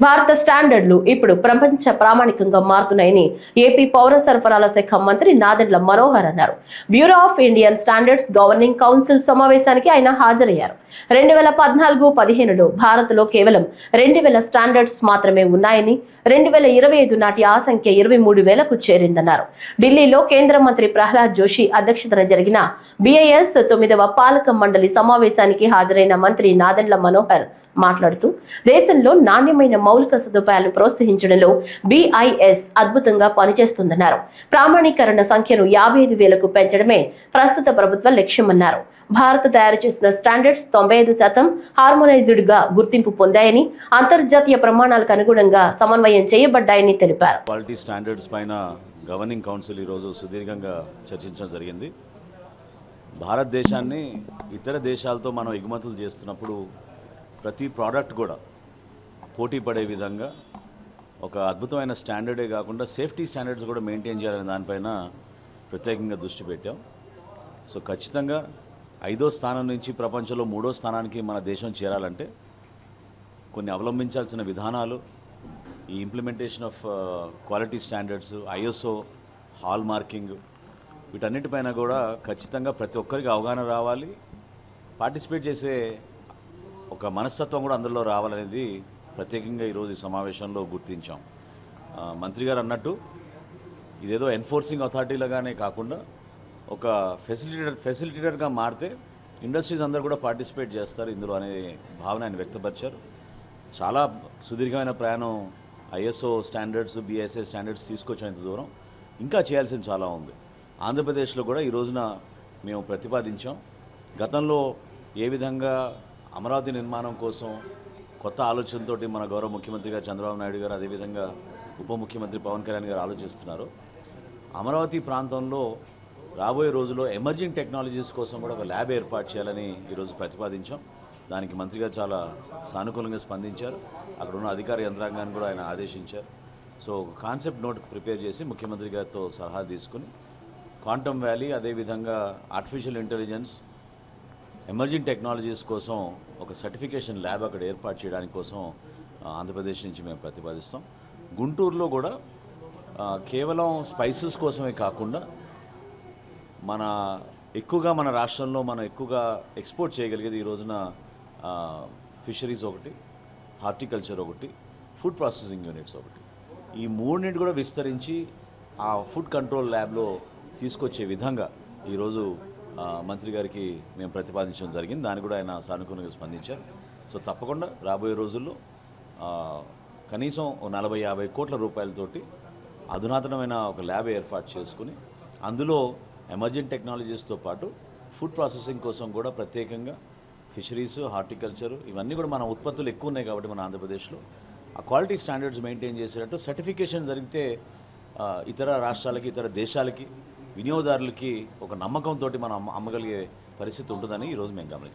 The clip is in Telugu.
భారత స్టాండర్డ్లు ఇప్పుడు ప్రపంచ ప్రామాణికంగా మారుతున్నాయని ఏపీ పౌర సరఫరాల శాఖ మంత్రి నాదెండ్ల మనోహర్ అన్నారు. Bureau of Indian Standards governing council సమావేశానికి ఆయన హాజరయ్యారు. రెండు వేల పద్నాలుగు పదిహేనులో భారత్లో కేవలం రెండు వేల స్టాండర్డ్స్ మాత్రమే ఉన్నాయని రెండు వేల ఇరవై ఐదు నాటి ఆ సంఖ్య ఇరవై మూడు వేలకు చేరిందన్నారు. ఢిల్లీలో కేంద్ర మంత్రి ప్రహ్లాద్ జోషి అధ్యక్షతన జరిగిన బీఐఎస్ తొమ్మిదవ పాలక మండలి సమావేశానికి హాజరైన మంత్రి నాదెండ్ల మనోహర్ మాట్లాడుతూ దేశంలో నాణ్యమైన మౌలిక సదుపాయాలను ప్రోత్సహించడంలో బిఐఎస్ అద్భుతంగా పనిచేస్తుందన్నారు. ప్రామాణీకరణ సంఖ్యను యాభై ఐదు వేలకు పెంచడమే ప్రస్తుత ప్రభుత్వ లక్ష్యమన్నారు. భారత్ తయారు చేసిన స్టాండర్డ్స్ తొంభై ఐదు శాతం హార్మోనైజ్డ్గా గుర్తింపు పొందాయని అంతర్జాతీయ ప్రమాణాలకు అనుగుణంగా సమన్వయం చేయబడ్డాయని తెలిపారు. క్వాలిటీ స్టాండర్డ్స్ పైన గవర్నింగ్ కౌన్సిల్ ఈరోజు సుదీర్ఘంగా చర్చించడం జరిగింది. భారతదేశాన్ని ఇతర దేశాలతో మనం ఎగుమతులు చేస్తున్నప్పుడు ప్రతి ప్రోడక్ట్ కూడా పోటీ పడే విధంగా ఒక అద్భుతమైన స్టాండర్డే కాకుండా సేఫ్టీ స్టాండర్డ్స్ కూడా మెయింటైన్ చేయాలనే దానిపైన ప్రత్యేకంగా దృష్టి పెట్టాం. సో ఖచ్చితంగా ఐదో స్థానం నుంచి ప్రపంచంలో మూడో స్థానానికి మన దేశం చేరాలంటే కొన్ని అవలంబించాల్సిన విధానాలు ఈ implementation of quality standards ISO hallmarking వీటన్నిటిపైన కూడా ఖచ్చితంగా ప్రతి ఒక్కరికి అవగాహన రావాలి. పార్టిసిపేట్ చేసే ఒక మనస్తత్వం కూడా అందులో రావాలనేది ప్రత్యేకంగా ఈరోజు ఈ సమావేశంలో గుర్తించాం. మంత్రి గారు అన్నట్టు ఇదేదో ఎన్ఫోర్సింగ్ అథారిటీలుగానే కాకుండా ఒక ఫెసిలిటేటర్ ఫెసిలిటేటర్గా మారితే ఇండస్ట్రీస్ అందరూ కూడా పార్టిసిపేట్ చేస్తారు ఇందులో అనే భావన ఆయన వ్యక్తపరిచారు. చాలా సుదీర్ఘమైన ప్రయాణం ఐఎస్ఓ స్టాండర్డ్స్ బిఎస్ఏ స్టాండర్డ్స్ తీసుకొచ్చేంత దూరం. ఇంకా చేయాల్సింది చాలా ఉంది. ఆంధ్రప్రదేశ్లో కూడా ఈ రోజున మేము ప్రతిపాదించాం. గతంలో ఏ విధంగా అమరావతి నిర్మాణం కోసం కొత్త ఆలోచనతో మన గౌరవ ముఖ్యమంత్రి గారు చంద్రబాబు నాయుడు గారు అదేవిధంగా ఉప ముఖ్యమంత్రి పవన్ కళ్యాణ్ గారు ఆలోచిస్తున్నారు. అమరావతి ప్రాంతంలో రాబోయే రోజుల్లో ఎమర్జింగ్ టెక్నాలజీస్ కోసం కూడా ఒక ల్యాబ్ ఏర్పాటు చేయాలని ఈరోజు ప్రతిపాదించాం. దానికి మంత్రి గారు చాలా సానుకూలంగా స్పందించారు. అక్కడ ఉన్న అధికార యంత్రాంగాన్ని కూడా ఆయన ఆదేశించారు. సో కాన్సెప్ట్ నోట్ ప్రిపేర్ చేసి ముఖ్యమంత్రి గారితో సలహా తీసుకుని క్వాంటమ్ వ్యాలీ అదేవిధంగా ఆర్టిఫిషియల్ ఇంటెలిజెన్స్ ఎమర్జింగ్ టెక్నాలజీస్ కోసం ఒక సర్టిఫికేషన్ ల్యాబ్ అక్కడ ఏర్పాటు చేయడానికి కోసం ఆంధ్రప్రదేశ్ నుంచి మేము ప్రతిపాదిస్తాం. గుంటూరులో కూడా కేవలం స్పైసెస్ కోసమే కాకుండా మన ఎక్కువగా మన రాష్ట్రంలో మనం ఎక్కువగా ఎక్స్పోర్ట్ చేయగలిగేది ఈ రోజున ఫిషరీస్ ఒకటి హార్టికల్చర్ ఒకటి ఫుడ్ ప్రాసెసింగ్ యూనిట్స్ ఒకటి. ఈ మూడింటి కూడా విస్తరించి ఆ ఫుడ్ కంట్రోల్ ల్యాబ్లో తీసుకొచ్చే విధంగా ఈరోజు మంత్రి గారికి మేము ప్రతిపాదించడం జరిగింది. దాన్ని కూడా ఆయన సానుకూలంగా స్పందించారు. సో తప్పకుండా రాబోయే రోజుల్లో కనీసం నలభై యాభై కోట్ల రూపాయలతోటి అధునాతనమైన ఒక ల్యాబ్ ఏర్పాటు చేసుకుని అందులో ఎమర్జెంట్ టెక్నాలజీస్తో పాటు ఫుడ్ ప్రాసెసింగ్ కోసం కూడా ప్రత్యేకంగా ఫిషరీస్ హార్టికల్చర్ ఇవన్నీ కూడా మన ఉత్పత్తులు ఎక్కువ ఉన్నాయి కాబట్టి మన ఆంధ్రప్రదేశ్లో. ఆ క్వాలిటీ స్టాండర్డ్స్ మెయింటైన్ చేసేటట్టు సర్టిఫికేషన్ జరిగితే ఇతర రాష్ట్రాలకి ఇతర దేశాలకి వినియోగదారులకి ఒక నమ్మకంతో మనం అమ్మగలిగే పరిస్థితి ఉంటుందని ఈరోజు మేము గమనించాం.